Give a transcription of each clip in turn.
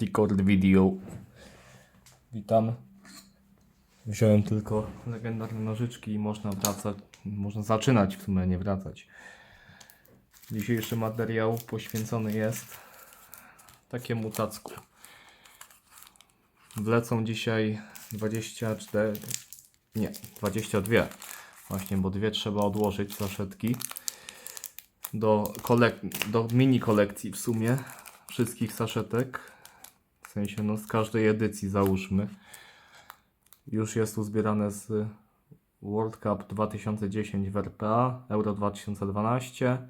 Record video. Witam. Wziąłem tylko legendarne nożyczki i można wracać, można zaczynać w sumie, nie wracać. Dzisiejszy materiał poświęcony jest takiemu tacku. Wlecą dzisiaj 24, nie, 22. Właśnie, bo dwie trzeba odłożyć saszetki do, kolek- do mini kolekcji w sumie wszystkich saszetek. W sensie no z każdej edycji załóżmy. Już jest uzbierane z World Cup 2010 w RPA, Euro 2012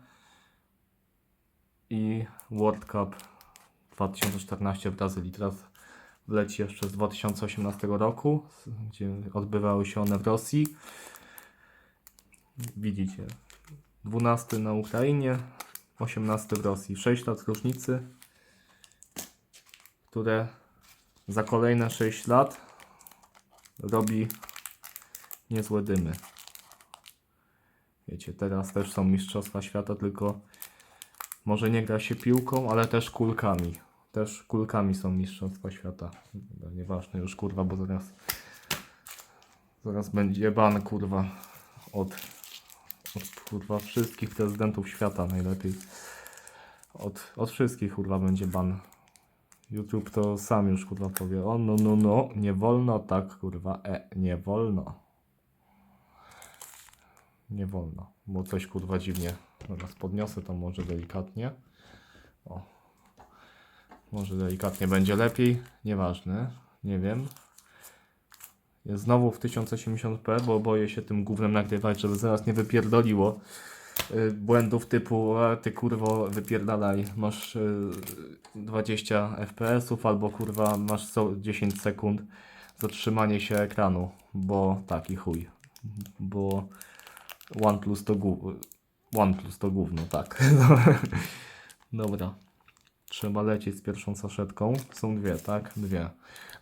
i World Cup 2014 w Brazylii. Teraz wleci jeszcze z 2018 roku, gdzie odbywały się one w Rosji. Widzicie, 12 na Ukrainie, 18 w Rosji. 6 lat różnicy, które za kolejne 6 lat robi niezłe dymy. Wiecie, teraz też są Mistrzostwa Świata, tylko może nie gra się piłką, ale też kulkami. Też kulkami są Mistrzostwa Świata. Nieważne już kurwa, bo zaraz zaraz będzie ban kurwa od od kurwa wszystkich prezydentów świata najlepiej. Od, od wszystkich kurwa będzie ban. YouTube to sam już kurwa powie. O no no no, nie wolno tak kurwa. E, nie wolno. Nie wolno, bo coś kurwa dziwnie. Teraz podniosę to może delikatnie. O. Może delikatnie będzie lepiej. Nieważne. Nie wiem. Jest znowu w 1080p, bo boję się tym gównem nagrywać, żeby zaraz nie wypierdoliło błędów typu a ty kurwo wypierdalaj, masz y, 20 fps albo kurwa masz co 10 sekund zatrzymanie się ekranu, bo taki chuj, bo OnePlus to gówno, OnePlus to gówno, tak. Dobra. Trzeba lecieć z pierwszą saszetką. Są dwie, tak? Dwie.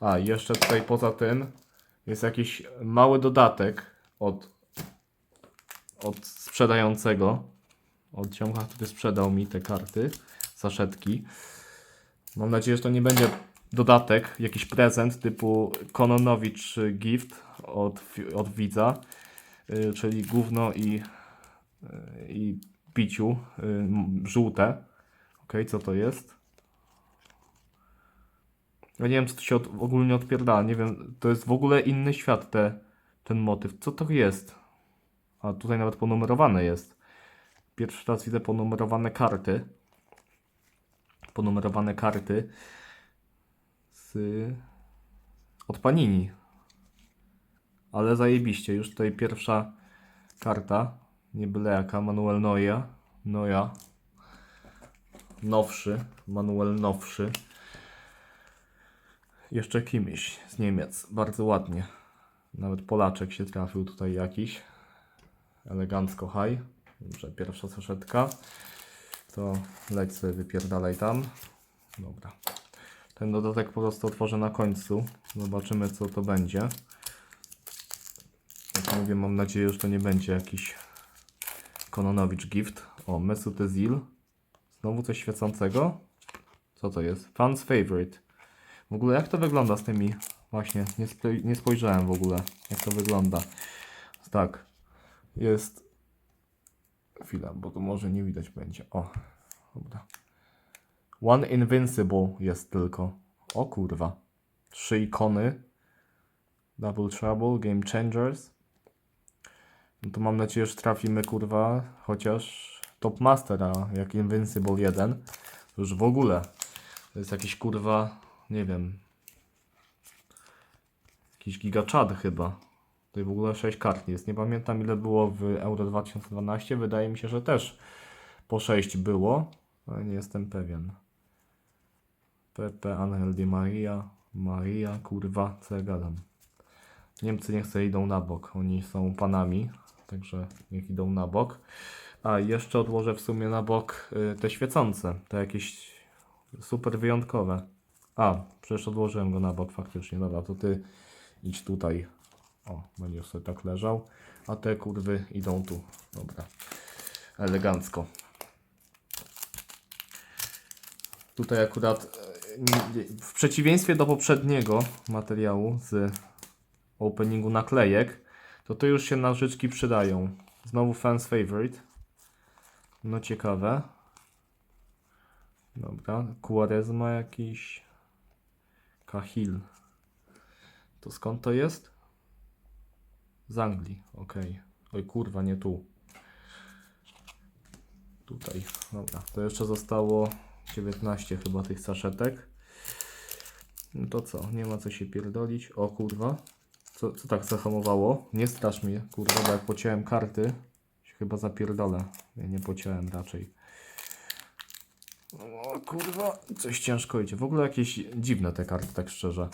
A, jeszcze tutaj poza tym jest jakiś mały dodatek od, od sprzedającego, od ciąga, który sprzedał mi te karty, saszetki. Mam nadzieję, że to nie będzie dodatek, jakiś prezent typu Kononowicz Gift od, od widza, yy, czyli gówno i, yy, i piciu yy, żółte. Ok, co to jest? Ja nie wiem, co to się od, ogólnie odpierdala. Nie wiem, to jest w ogóle inny świat te, ten motyw. Co to jest? A tutaj nawet ponumerowane jest. Pierwszy raz widzę ponumerowane karty. Ponumerowane karty z od Panini. Ale zajebiście, już tutaj pierwsza karta. Nie byle jaka, Manuel Neuer. Neuer. Nowszy, Manuel nowszy. Jeszcze kimś z Niemiec. Bardzo ładnie. Nawet Polaczek się trafił tutaj jakiś. Elegancko high. Dobrze, pierwsza saszetka. To leć sobie wypierdalaj tam. Dobra. Ten dodatek po prostu otworzę na końcu. Zobaczymy co to będzie. Jak mówię, mam nadzieję, że to nie będzie jakiś Kononowicz gift. O, Mesut Özil. Znowu coś świecącego. Co to jest? Fans favorite. W ogóle jak to wygląda z tymi... Właśnie, nie, nie spojrzałem w ogóle, jak to wygląda. Tak, jest... Chwila, bo tu może nie widać będzie. O, dobra. One Invincible jest tylko. O kurwa. Trzy ikony. Double Trouble, Game Changers. No to mam nadzieję, że trafimy kurwa chociaż Top Mastera jak Invincible 1. To już w ogóle. To jest jakiś kurwa, nie wiem. Jakiś gigaczad chyba. Tutaj w ogóle 6 kart jest. Nie pamiętam ile było w Euro 2012. Wydaje mi się, że też po 6 było, ale nie jestem pewien. Pepe, Angel Di Maria, Maria, kurwa, co ja gadam. Niemcy niech sobie idą na bok. Oni są panami, także niech idą na bok. A jeszcze odłożę w sumie na bok y, te świecące, te jakieś super wyjątkowe. A, przecież odłożyłem go na bok faktycznie. Dobra, to ty idź tutaj. O, będzie sobie tak leżał. A te kurwy idą tu. Dobra. Elegancko. Tutaj akurat nie- w przeciwieństwie do poprzedniego materiału z openingu naklejek, to tu już się nożyczki przydają. Znowu fans favorite. No ciekawe. Dobra, Quaresma jakiś. Cahill. To skąd to jest? Z Anglii, okej. Oj kurwa, nie tu. Tutaj, dobra. To jeszcze zostało 19 chyba tych saszetek. No to co, nie ma co się pierdolić. O kurwa. Co, co tak zahamowało? Nie strasz mnie, kurwa, bo jak pociąłem karty, się chyba zapierdolę. Nie, nie pociąłem raczej. O kurwa, coś ciężko idzie. W ogóle jakieś dziwne te karty, tak szczerze.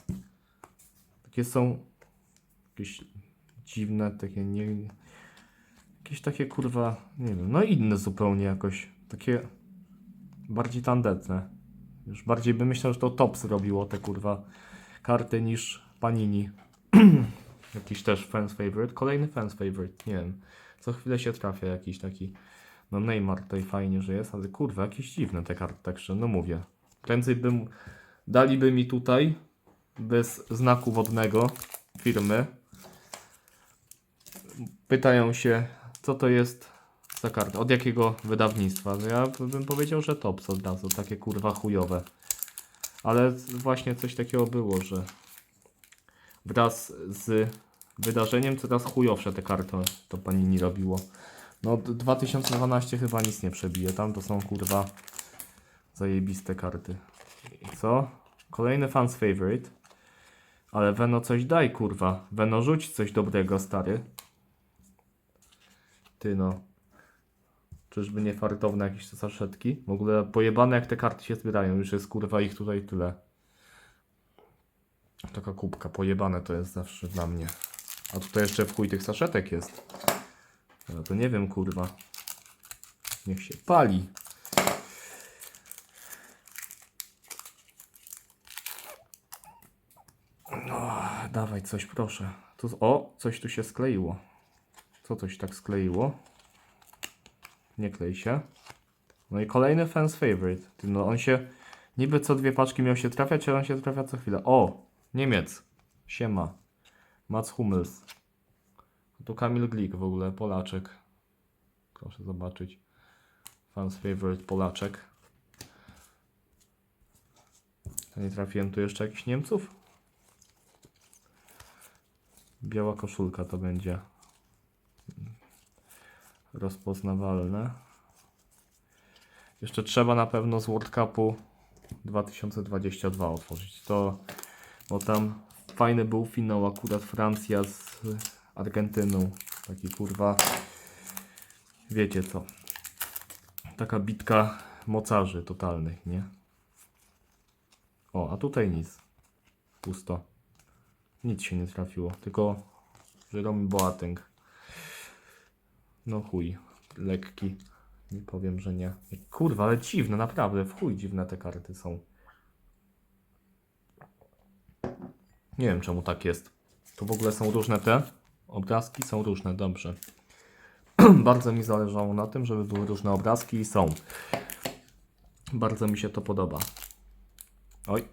Takie są jakieś dziwne, takie nie... Jakieś takie kurwa, nie wiem, no inne zupełnie jakoś. Takie bardziej tandetne. Już bardziej bym myślał, że to Top zrobiło te kurwa karty niż Panini. jakiś też fans favorite. Kolejny fans favorite, nie wiem. Co chwilę się trafia jakiś taki. No Neymar tutaj fajnie, że jest, ale kurwa, jakieś dziwne te karty, także no mówię. Prędzej bym, daliby mi tutaj bez znaku wodnego firmy. Pytają się, co to jest za karta, od jakiego wydawnictwa. No Ja bym powiedział, że Tops od razu, takie kurwa chujowe. Ale właśnie coś takiego było, że wraz z wydarzeniem coraz chujowsze te karty to Panini robiło. No d- 2012 chyba nic nie przebije, tam to są kurwa zajebiste karty. Co? Kolejny fans favorite. Ale Veno coś daj kurwa. Veno rzuć coś dobrego stary. Ty no. Czyżby nie fartowne jakieś te saszetki? W ogóle pojebane jak te karty się zbierają. Już jest kurwa ich tutaj tyle. Taka kubka, pojebane to jest zawsze dla mnie. A tutaj jeszcze w chuj tych saszetek jest. No to nie wiem kurwa. Niech się pali. No, dawaj coś proszę. Tu, o, coś tu się skleiło. Co coś tak skleiło? Nie klei się. No i kolejny fans favorite. No on się niby co dwie paczki miał się trafiać, ale on się trafia co chwilę. O! Niemiec. Siema. Mats Hummels. Tu Kamil Glik w ogóle, Polaczek. Proszę zobaczyć. Fans favorite Polaczek. To nie trafiłem tu jeszcze jakichś Niemców? Biała koszulka to będzie rozpoznawalne. Jeszcze trzeba na pewno z World Cupu 2022 otworzyć. To, bo tam fajny był finał akurat Francja z Argentyną. Taki kurwa, wiecie co. Taka bitka mocarzy totalnych, nie? O, a tutaj nic. Pusto. Nic się nie trafiło, tylko Jerome Boateng. No chuj, lekki. Nie powiem, że nie. Kurwa, ale dziwne, naprawdę, w chuj dziwne te karty są. Nie wiem czemu tak jest. Tu w ogóle są różne te obrazki, są różne, dobrze. Bardzo mi zależało na tym, żeby były różne obrazki i są. Bardzo mi się to podoba. Oj.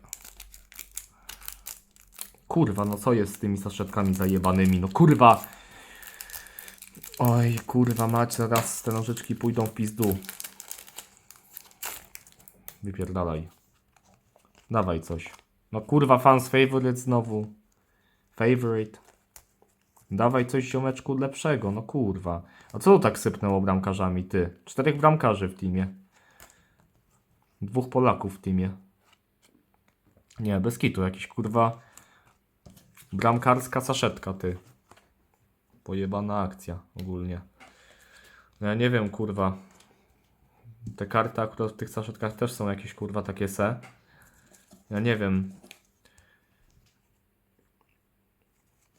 Kurwa, no co jest z tymi saszetkami zajebanymi? No kurwa! Oj, kurwa mać, zaraz te nożyczki pójdą w pizdu. Wypierdalaj. Dawaj coś. No kurwa, fans favorite znowu. Favorite. Dawaj coś ziomeczku lepszego, no kurwa. A co tu tak sypnęło bramkarzami, ty? Czterech bramkarzy w teamie. Dwóch Polaków w teamie. Nie, bez kitu, jakiś kurwa bramkarska saszetka, ty. Pojebana akcja ogólnie. No ja nie wiem, kurwa. Te karty akurat w tych saszetkach też są jakieś kurwa takie se. Ja nie wiem.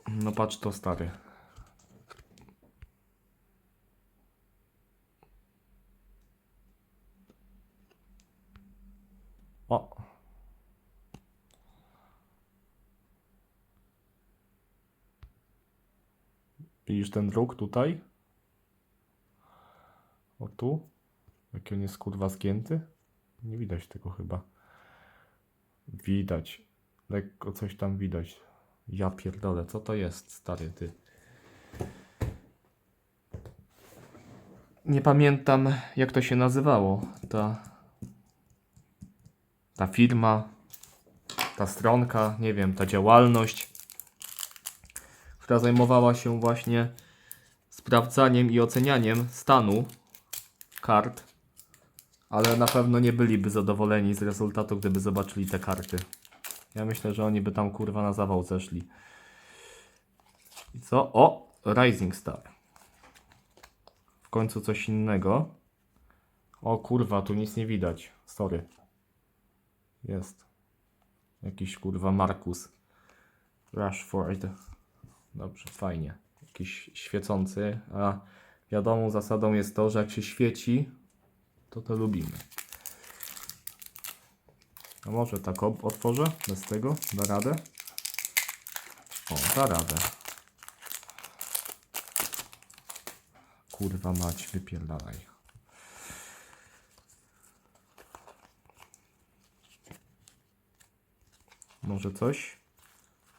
No patrz to stary. O. Widzisz ten druk tutaj? O tu? Jaki on jest kurwa zgięty? Nie widać tego chyba. Widać. Lekko coś tam widać. Ja pierdolę, co to jest, stary ty? Nie pamiętam, jak to się nazywało. Ta, ta firma, ta stronka, nie wiem, ta działalność, która zajmowała się właśnie sprawdzaniem i ocenianiem stanu kart, ale na pewno nie byliby zadowoleni z rezultatu, gdyby zobaczyli te karty. Ja myślę, że oni by tam kurwa na zawał zeszli. I co? O! Rising Star. W końcu coś innego. O kurwa, tu nic nie widać. Sorry. Jest. Jakiś kurwa Markus. Rashford. Dobrze, fajnie. Jakiś świecący. A wiadomą zasadą jest to, że jak się świeci, to to lubimy. A może tak otworzę? Bez tego? Da radę? O, da radę. Kurwa mać, wypierdalaj. Może coś?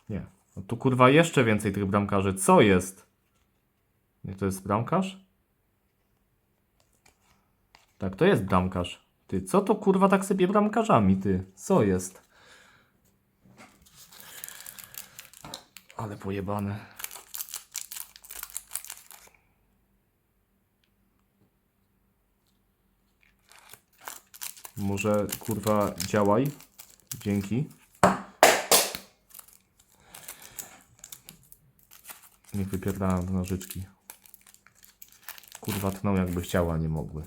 Nie. No tu kurwa jeszcze więcej tych bramkarzy. Co jest? Nie, to jest bramkarz? Tak, to jest bramkarz. Ty, co to kurwa tak sobie bramkarzami, ty? Co jest? Ale pojebane. Może kurwa działaj. Dzięki. Niech wypierdalam do nożyczki. Kurwa tną jakby chciała, nie mogły.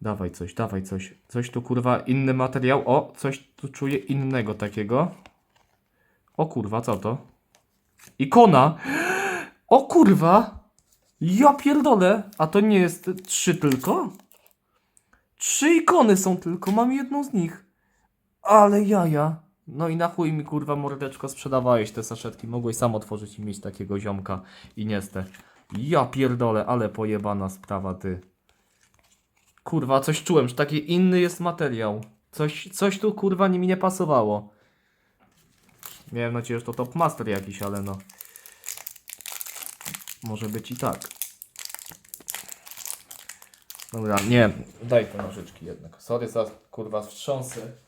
Dawaj coś, dawaj coś. Coś tu kurwa, inny materiał. O, coś tu czuję innego takiego. O kurwa, co to? Ikona! O kurwa! Ja pierdolę! A to nie jest trzy tylko? Trzy ikony są tylko, mam jedną z nich. Ale jaja. No i na chuj mi kurwa mordeczko sprzedawałeś te saszetki. Mogłeś sam otworzyć i mieć takiego ziomka i nie ste. Ja pierdolę, ale pojebana sprawa ty. Kurwa, coś czułem, że taki inny jest materiał. Coś, coś tu kurwa mi nie pasowało. Miałem nadzieję, że to top master jakiś, ale no. Może być i tak. Dobra, nie, daj te nożyczki jednak. Sorry za kurwa wstrząsy.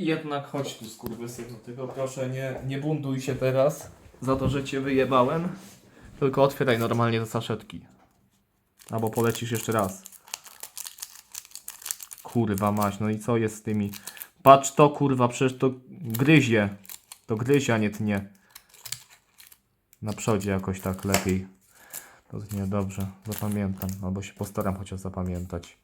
Jednak chodź tu skurwysynu, tylko proszę nie, nie buntuj się teraz za to, że cię wyjebałem. Tylko otwieraj normalnie te saszetki. Albo polecisz jeszcze raz. Kurwa mać, no i co jest z tymi? Patrz to kurwa, przecież to gryzie. To gryzie, a nie tnie. Na przodzie jakoś tak lepiej. To nie, dobrze, zapamiętam. Albo się postaram chociaż zapamiętać.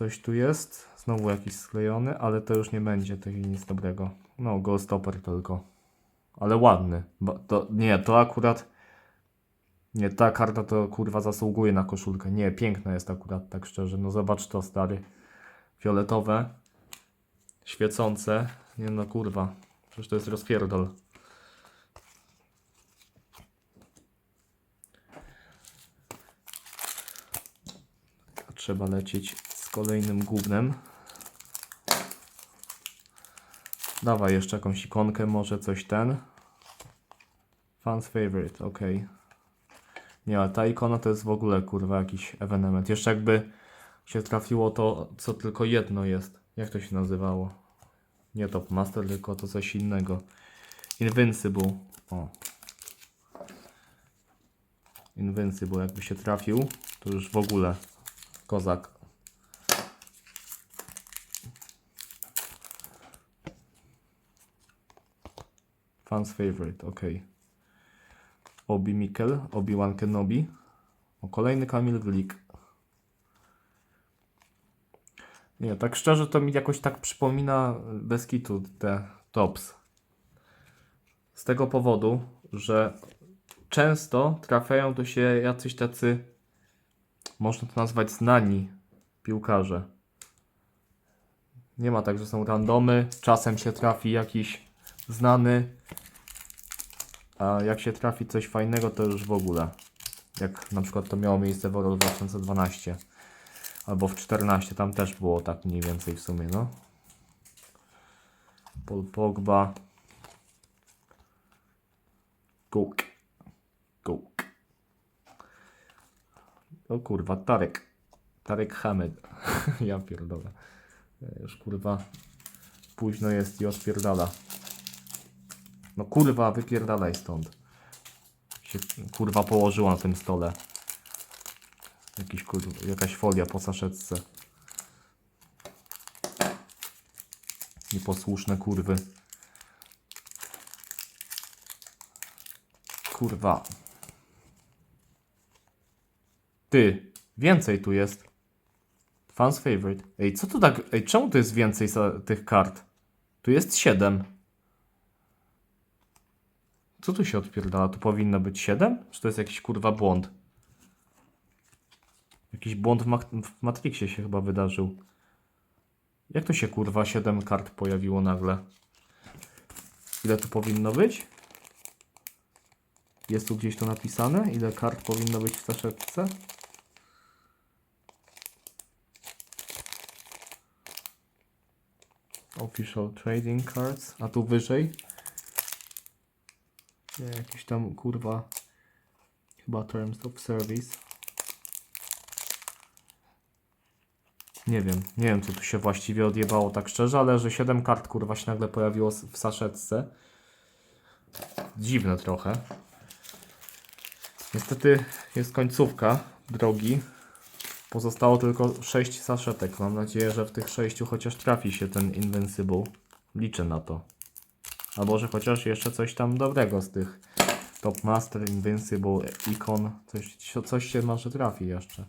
Coś tu jest. Znowu jakiś sklejony, ale to już nie będzie tego nic dobrego. No, go stopper tylko. Ale ładny. Bo to, nie, to akurat... Nie, ta karta to kurwa zasługuje na koszulkę. Nie, piękna jest akurat, tak szczerze. No zobacz to, stary. Fioletowe. Świecące. Nie no, kurwa. Przecież to jest rozpierdol. Trzeba lecieć kolejnym gównem. Dawaj jeszcze jakąś ikonkę, może coś ten. Fans favorite, ok. Nie, ale ta ikona to jest w ogóle kurwa jakiś ewenement. Jeszcze jakby się trafiło to, co tylko jedno jest. Jak to się nazywało? Nie Top Master, tylko to coś innego. Invincible. O. Invincible, jakby się trafił, to już w ogóle kozak. Fans favorite, ok. Obi Mikkel, Obi-Wan Kenobi. O, kolejny Kamil Glik. Nie, tak szczerze to mi jakoś tak przypomina bez kitu te tops. Z tego powodu, że często trafiają tu się jacyś tacy, można to nazwać znani piłkarze. Nie ma tak, że są randomy, czasem się trafi jakiś znany, a jak się trafi coś fajnego, to już w ogóle. Jak na przykład to miało miejsce w Euro 2012. Albo w 14, tam też było tak mniej więcej w sumie, no. Paul Pogba. Guk. Guk. O kurwa, Tarek. Tarek Hamed. ja pierdolę. Ja Już kurwa późno jest i odpierdala. No kurwa, wypierdalaj stąd. Się kurwa położyła na tym stole. Jakiś kurwa, jakaś folia po saszetce. Nieposłuszne kurwy. Kurwa. Ty, więcej tu jest. Fans favorite. Ej, co tu tak. Ej, czemu tu jest więcej tych kart? Tu jest 7. Co tu się odpierdala? Tu powinno być 7? Czy to jest jakiś kurwa błąd? Jakiś błąd w, ma w Matrixie się chyba wydarzył. Jak to się kurwa 7 kart pojawiło nagle? Ile tu powinno być? Jest tu gdzieś to napisane? Ile kart powinno być w saszetce? Official trading cards. A tu wyżej? Nie, jakieś tam kurwa. Chyba terms of service. Nie wiem, nie wiem co tu się właściwie odjebało tak szczerze, ale że 7 kart kurwa się nagle pojawiło w saszetce. Dziwne trochę. Niestety jest końcówka drogi. Pozostało tylko 6 saszetek. Mam nadzieję, że w tych 6 chociaż trafi się ten Invincible. Liczę na to. Albo że chociaż jeszcze coś tam dobrego z tych Top Master, Invincible, Icon. Coś, coś się może trafi jeszcze.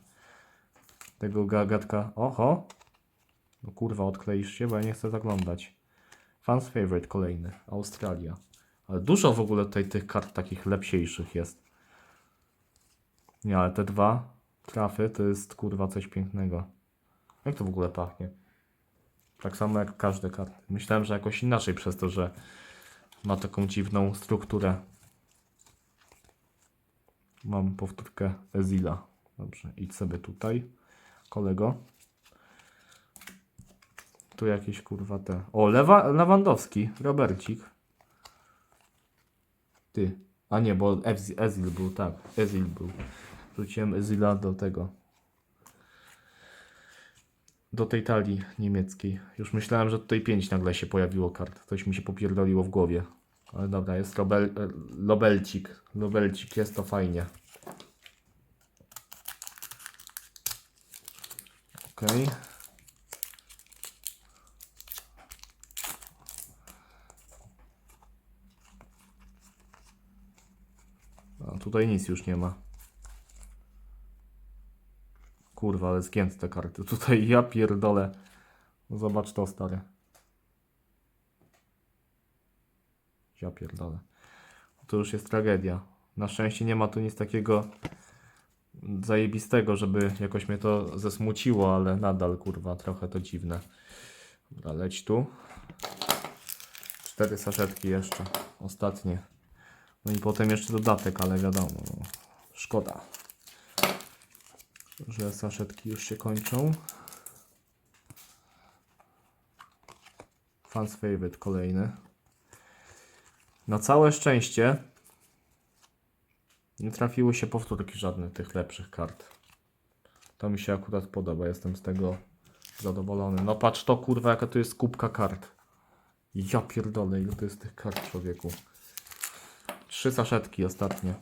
Tego gagatka. Oho! No kurwa, odkleisz się, bo ja nie chcę zaglądać. Fans favorite kolejny. Australia. Ale dużo w ogóle tutaj tych kart takich lepsiejszych jest. Nie, ale te dwa trafy to jest kurwa coś pięknego. Jak to w ogóle pachnie? Tak samo jak każde karty. Myślałem, że jakoś inaczej przez to, że ma taką dziwną strukturę. Mam powtórkę Ezila. Dobrze, idź sobie tutaj, kolego. Tu jakieś kurwa te. O, Lewa Lewandowski, Robercik. Ty. A nie, bo Ezil, był, tak. Ezil był. Wrzuciłem Ezila do tego. Do tej talii niemieckiej. Już myślałem, że tutaj 5 nagle się pojawiło kart. Coś mi się popierdoliło w głowie. Ale dobra, jest Robel, e, Lobelcik. Lobelcik, jest to fajnie. Okej. A tutaj nic już nie ma. Kurwa, ale zgięte te karty. Tutaj ja pierdolę. Zobacz to, stary. Ja pierdolę. To już jest tragedia. Na szczęście nie ma tu nic takiego zajebistego, żeby jakoś mnie to zesmuciło, ale nadal, kurwa, trochę to dziwne. Dobra, leć tu. Cztery saszetki jeszcze. Ostatnie. No i potem jeszcze dodatek, ale wiadomo, no, szkoda, że saszetki już się kończą. Fans favorite kolejny. Na całe szczęście nie trafiły się powtórki żadne tych lepszych kart. To mi się akurat podoba, jestem z tego zadowolony. No patrz to kurwa jaka to jest kubka kart. Ja pierdolę ile to jest tych kart człowieku. Trzy saszetki ostatnie.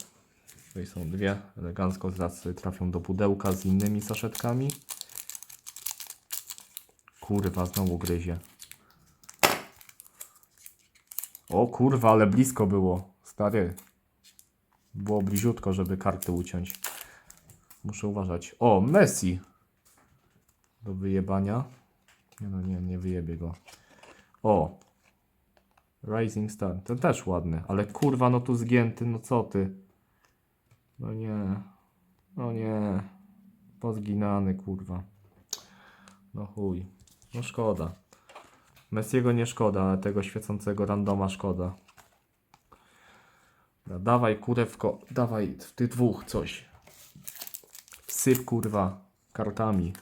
Tutaj są dwie. Elegancko zaraz trafią do pudełka z innymi saszetkami. Kurwa, znowu gryzie. O kurwa, ale blisko było. Stary. Było bliziutko, żeby karty uciąć. Muszę uważać. O, Messi. Do wyjebania. Nie no, nie, nie wyjebie go. O. Rising Star. Ten też ładny, ale kurwa, no tu zgięty, no co ty? No nie. No nie. Pozginany, kurwa. No chuj. No szkoda. Messiego nie szkoda, ale tego świecącego randoma szkoda. Dawaj kurewko, dawaj w tych dwóch coś. Syp kurwa kartami.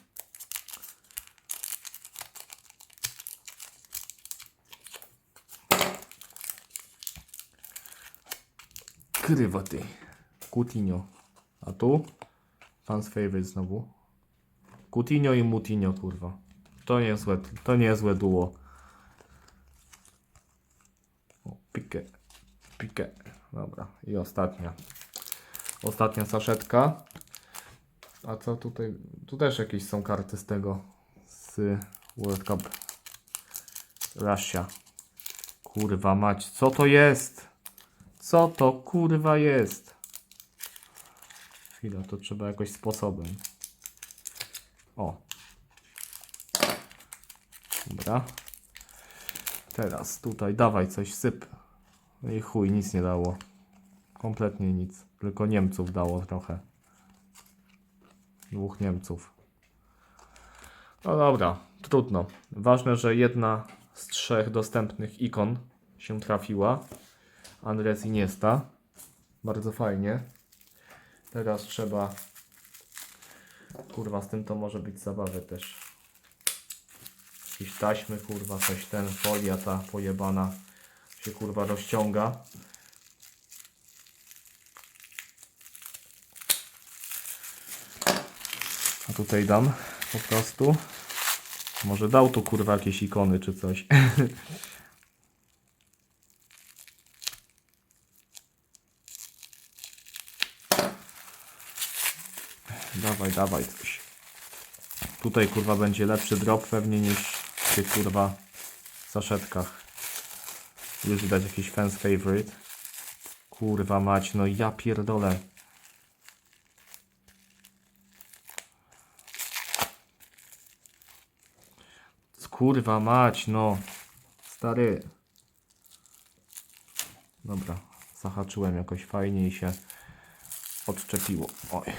Krywa ty. Coutinho. A tu? Fans favorite znowu. Coutinho i Mutinho, kurwa. To nie złe, to nie złe duo. O, Pique. Pique. Dobra. I ostatnia. Ostatnia saszetka. A co tutaj? Tu też jakieś są karty z tego. Z World Cup. Russia. Kurwa mać. Co to jest? Co to kurwa jest? Chwila, to trzeba jakoś sposobem. O. Dobra. Teraz tutaj dawaj coś, syp. No i chuj, nic nie dało. Kompletnie nic. Tylko Niemców dało trochę. Dwóch Niemców. No dobra, trudno. Ważne, że jedna z trzech dostępnych ikon się trafiła. Andres Iniesta. Bardzo fajnie. Teraz trzeba... Kurwa, z tym to może być zabawy też. Jakieś taśmy, kurwa, coś ten, folia ta pojebana się kurwa rozciąga. A tutaj dam po prostu. Może dał tu kurwa jakieś ikony czy coś. dawaj, coś. Tutaj kurwa będzie lepszy drop pewnie niż w tych kurwa saszetkach. Już widać jakiś fans favorite. Kurwa mać, no ja pierdolę. Kurwa mać, no. Stary. Dobra, zahaczyłem jakoś fajnie i się odczepiło. Oj.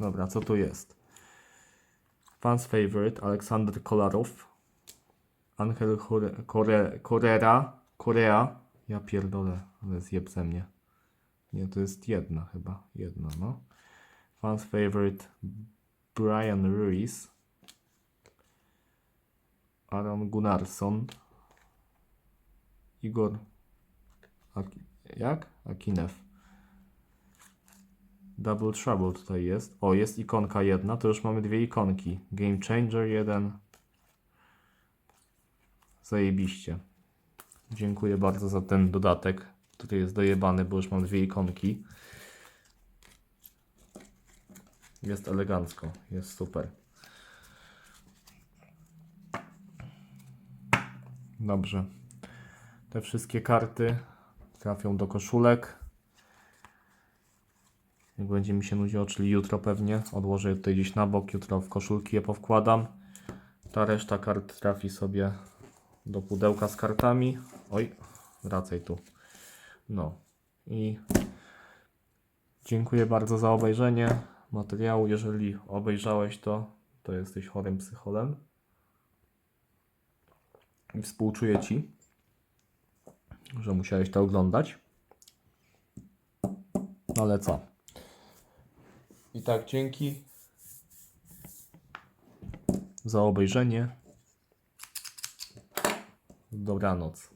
Dobra, co tu jest? Fans favorite Aleksander Kolarow. Angel Correa. Korea. Ja pierdolę, ale zjeb ze mnie. Nie, to jest jedna chyba. Jedna, no. Fans favorite Brian Ruiz. Aaron Gunnarsson. Igor. Aki- jak? Akinew. Double Trouble tutaj jest. O, jest ikonka jedna, to już mamy dwie ikonki. Game Changer jeden. Zajebiście. Dziękuję bardzo za ten dodatek. Tutaj jest dojebany, bo już mam dwie ikonki. Jest elegancko, jest super. Dobrze. Te wszystkie karty trafią do koszulek. Jak będzie mi się nudziło, czyli jutro pewnie. Odłożę je tutaj gdzieś na bok, jutro w koszulki je powkładam. Ta reszta kart trafi sobie do pudełka z kartami. Oj, wracaj tu. No i dziękuję bardzo za obejrzenie materiału. Jeżeli obejrzałeś to, to jesteś chorym psycholem. I współczuję Ci, że musiałeś to oglądać. No ale co? I tak, dzięki za obejrzenie. Dobranoc.